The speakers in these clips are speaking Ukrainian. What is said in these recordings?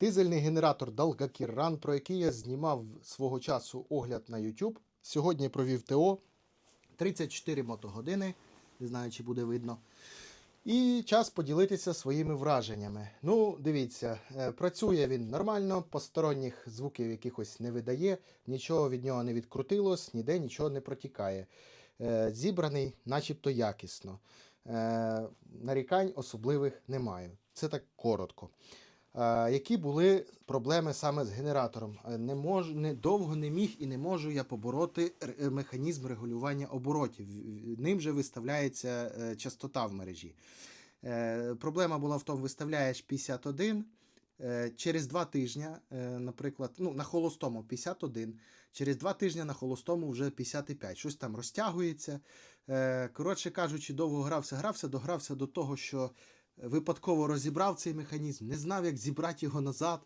Дизельний генератор Dalgakir про який я знімав свого часу огляд на YouTube. Сьогодні провів ТО 34 мотогодини. Не знаю, чи буде видно. І час поділитися своїми враженнями. Ну, дивіться, е, працює він нормально, посторонніх звуків якихось не видає, нічого від нього не відкрутилось, ніде нічого не протікає. Е, Зібраний начебто якісно. Е, Нарікань особливих немає. Це так коротко. Е, Які були проблеми саме з генератором? Е, Не можу, не, довго не міг і не можу я побороти е, механізм регулювання оборотів. Ним же виставляється частота в мережі. Проблема була в тому, виставляєш 51. е, Через два тижні, наприклад, ну, на холостому 51, через два тижні на холостому вже 55. Щось там розтягується. Коротше кажучи, довго грався, грався, догрався до того, що випадково розібрав цей механізм, не знав, як зібрати його назад.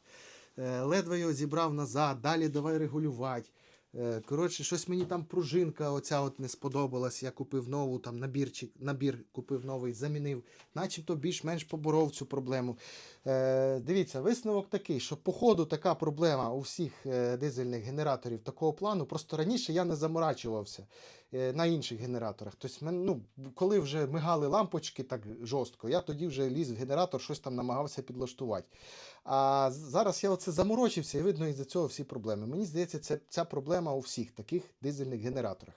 Е, Ледве його зібрав назад, далі давай регулювати. Е, Коротше, щось мені там пружинка оця от не сподобалась. Я купив нову, там набірчик, набір купив новий, замінив. Начебто більш-менш поборов цю проблему. Е, дивіться, висновок такий, що по ходу така проблема у всіх е, дизельних генераторів такого плану. Просто раніше я не заморачувався е, на інших генераторах. Тобто, ну, коли вже мигали лампочки так жорстко, я тоді вже ліз в генератор, щось там намагався підлаштувати. А зараз я оце заморочився, і видно, із-за цього всі проблеми. Мені здається, це ця проблема у всіх таких дизельних генераторах.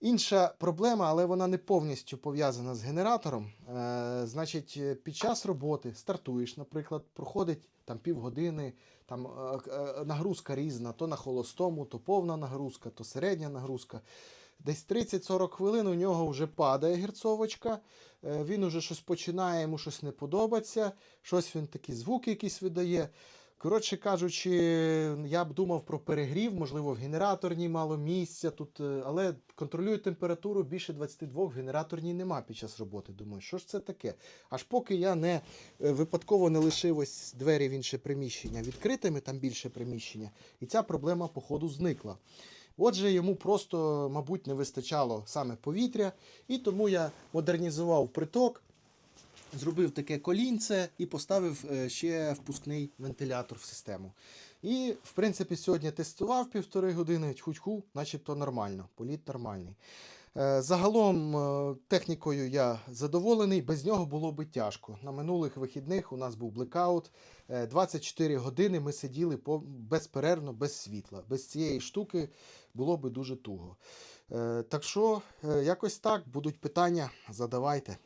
Інша проблема, але вона не повністю пов'язана з генератором. Е, значить, е, під час роботи стартуєш, наприклад, проходить там півгодини, там е, е, нагрузка різна, то на холостому, то повна нагрузка, то середня нагрузка. Десь 30-40 хвилин у нього вже падає герцовочка, е, він уже щось починає, йому щось не подобається, щось він такі звуки якісь видає. Коротше кажучи, я б думав про перегрів, можливо, в генераторній мало місця тут, е, але контролюю температуру більше 22 в генераторній нема під час роботи. Думаю, що ж це таке? Аж поки я не е, випадково не лишив ось двері в інше приміщення відкритими, там більше приміщення, і ця проблема, походу, зникла. Отже, йому просто, мабуть, не вистачало саме повітря, і тому я модернізував приток, зробив таке колінце і поставив е, ще впускний вентилятор в систему. І, в принципі, сьогодні тестував півтори години, тьху-тьху, начебто нормально, політ нормальний. Е, Загалом е, технікою я задоволений, без нього було би тяжко. На минулих вихідних у нас був блекаут. Е, 24 години ми сиділи безперервно, без світла. Без цієї штуки було би дуже туго. Так що, якось так, будуть питання, задавайте.